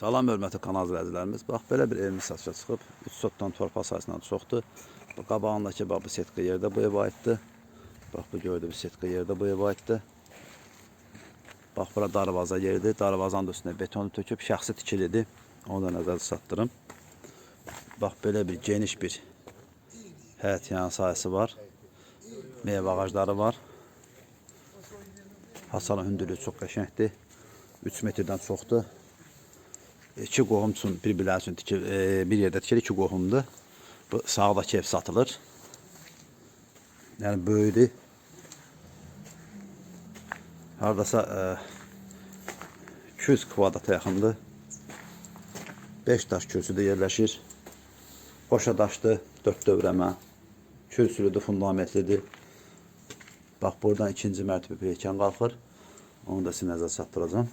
Salam hörmətli kanal izləyicilərimiz. Bax belə bir evimiz satışa çıxıb. 3 sotdan torpaq sayısından çoxdur. Bu qabağındakı bax bu setka yerdə bu evə aiddir. Bax bu gördüyünüz setka yerdə bu evə aiddir. Bax bura darvaza yeridir. Darvazanın da üstünə betonu töküb şəxsi tikilidir. Onu da nəzərdə satdırım. Bax belə bir geniş bir həyət yan sahəsi var. Meyvə ağacları var. Hasanın hündürlüyü çox qəşəngdir. 3 metrdən çoxdur. İki qohum üçün bir-birləri üçün tikil, e, bir yerdə tikil, iki qohumdur. Bu sağdakı ev satılır. Yəni böyüdür. Hardasa e, 200 kvadrata yaxındır. 5 daş kürsüdə yerləşir. Qoşa daşdır, 4 dövrəmə. Kürsülüdür, fundamentlidir. Bax buradan ikinci mərtəbə peykan qalxır. Onu da sizə nəzər çatdıracağam.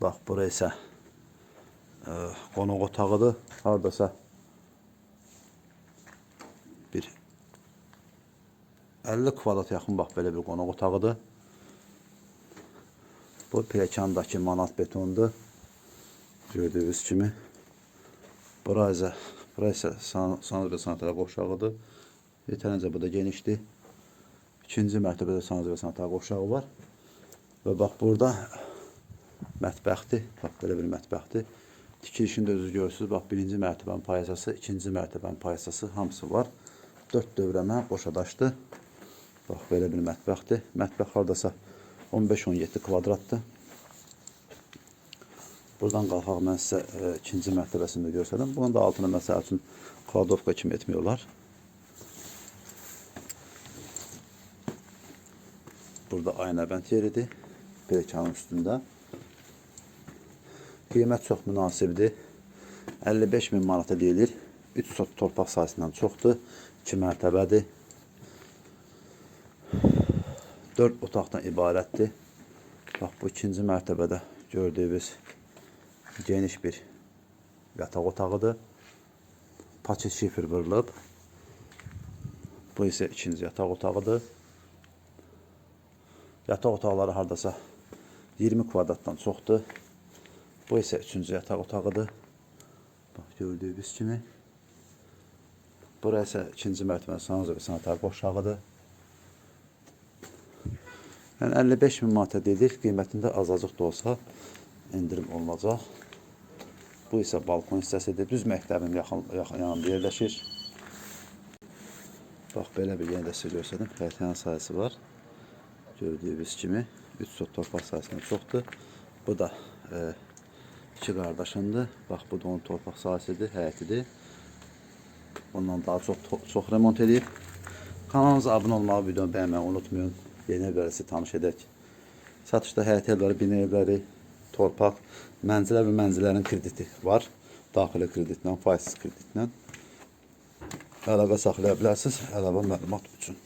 Bax bura isə e, qonaq otağıdır. Hardasa bir 50 kvadrat yaxın bax belə bir qonaq otağıdır. Bu pilləkandakı manat betondur. Gördüyünüz kimi. Bura isə bura isə san- sanat və sanatlara qoşağıdır. Yetərincə bu da genişdir. İkinci mərtəbədə sanat və sanatlara qoşağı var. Və bax burada mətbəxdir. Bax belə bir mətbəxdir. Tikilişini də özünüz görürsünüz. Bax birinci mərtəbənin payasası, ikinci mərtəbənin payasası hamısı var. 4 dövrəmə qoşadaşdır. Bax belə bir mətbəxdir. Mətbəx hardasa 15-17 kvadratdır. Buradan qalxaq mən sizə e, ikinci mərtəbəsini də göstərdim. Bunun da altını məsəl üçün kladovka kimi etmiyorlar. Burada aynabənd yeridir. Pelikanın üstündə. Qiymət çox münasibdir. 55 min manata deyilir. 3 sot torpaq sayəsindən çoxdur. 2 mərtəbədir. 4 otaqdan ibarətdir. Bax bu ikinci mərtəbədə gördüyünüz geniş bir yataq otağıdır. Paçet şifr vurulub. Bu isə ikinci yataq otağıdır. Yataq otaqları hardasa 20 kvadratdan çoxdur. Bu isə üçüncü yataq otağıdır. Bax gördüyünüz kimi. Bura isə ikinci mərtəbə sanat və sanatar qoşağıdır. Yəni 55 min manata dedik, qiymətində azacıq da olsa endirim olunacaq. Bu isə balkon hissəsidir. Düz məktəbin yaxın, yaxın yanında yerləşir. Bax belə bir yenə də sizə göstərdim. Xəyətyan sahəsi var. Gördüyünüz kimi 3 sot torpaq sahəsindən çoxdur. Bu da e, iki qardaşındır. Bax bu da onun torpaq sahəsidir, həyətidir. Bundan daha çox çox remont edib. Kanalımıza abunə olmağı, videonu bəyənməyi unutmayın. Yeni evləri sizi tanış edək. Satışda həyət evləri, bina evləri, torpaq, mənzilə və mənzillərin krediti var. Daxili kreditlə, faizsiz kreditlə. Əlaqə saxlaya bilərsiniz əlavə məlumat üçün.